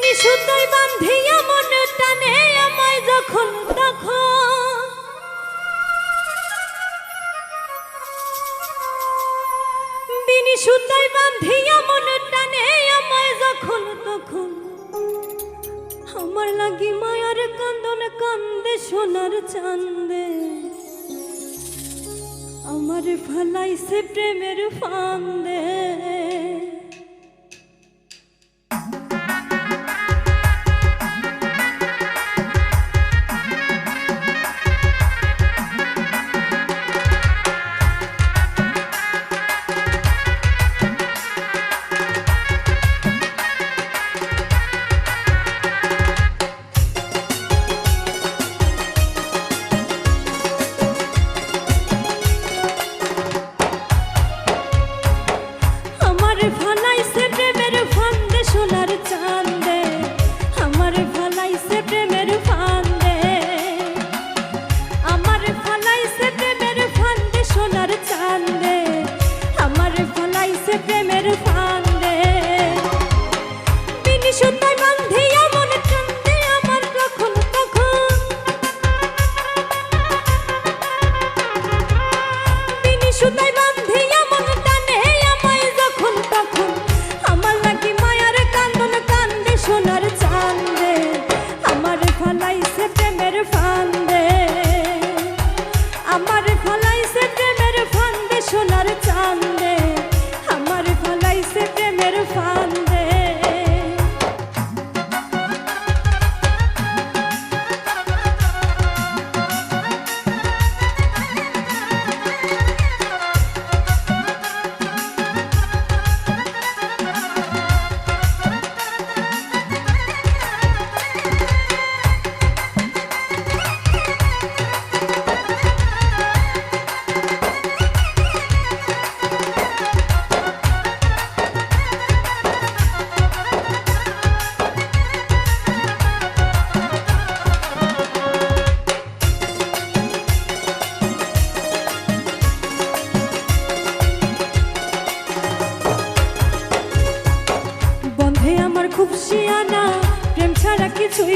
বিনি সুতাই বান্ধিয়া মন টানে আমায় যখন, তখন। বিনি সুতাই বান্ধিয়া মন টানে আমায় যখন, তখন। আমার লাগি মায়ার কান্দন, কান্দে সোনার চান্দে। আমার ফালাইছে প্রেমের ফান্দে।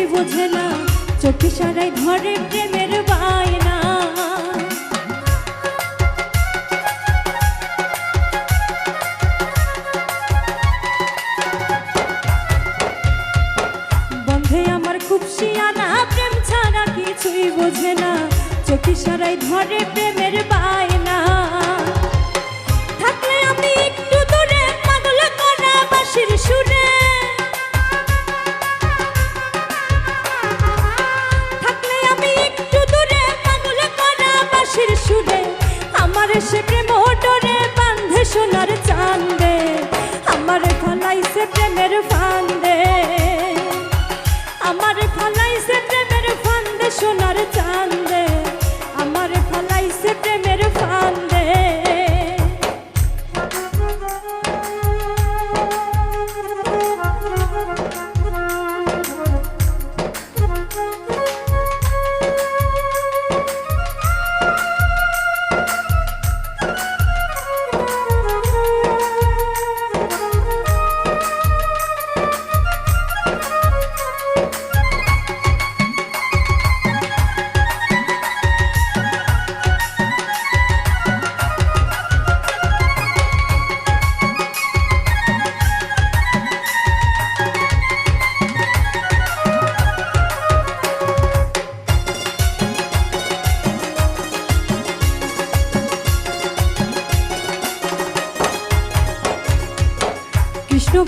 কিছুই বোঝে না, চোখে সারাই ধরে প্রেমের বায়না। বন্ধে আমার খুব শিয়ানা, প্রেম ছাড়া কিছুই বোঝে না, চোখে সারাই ধরে প্রেমের বায়না। সোনার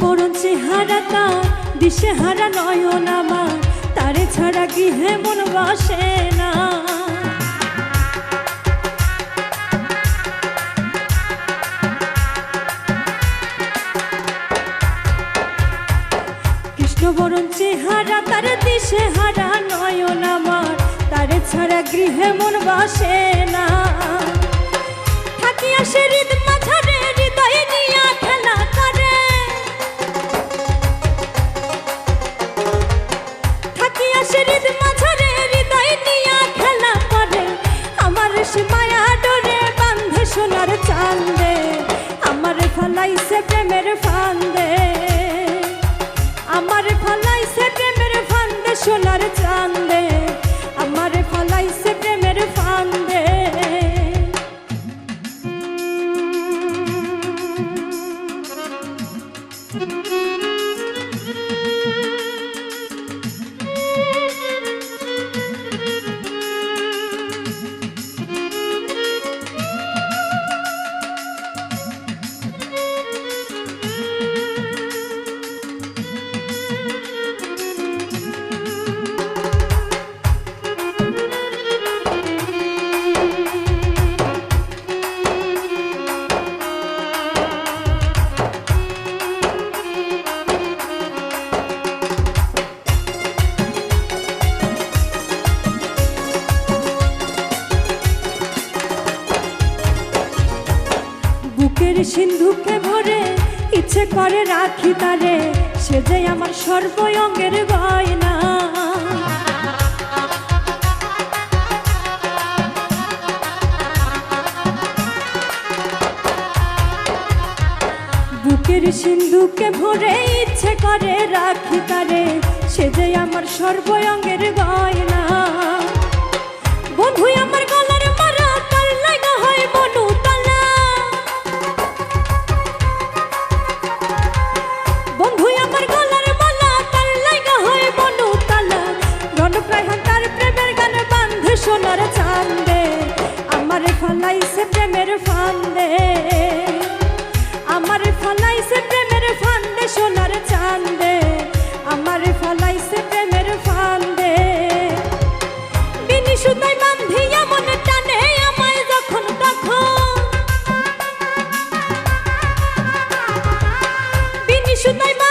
বরণ চেহারা তার দিশে হারা নয়ন আমার, তারে ছাড়া গৃহে মন বাসে না। বরণ চেহারা তার দিশে হারা নয়ন আমার, তারে ছাড়া গৃহে মন বাসে না। থাকিয়া সে হৃদ সিন্ধুকে ভরে ইচ্ছে করে রাখি তারে, সে যে আমার সর্বয়ঙ্গের গয়না। বুকের সিন্ধুকে ভরে ইচ্ছে করে রাখি তারে, সে যে আমার সর্বয়ঙ্গের গয়না। should I?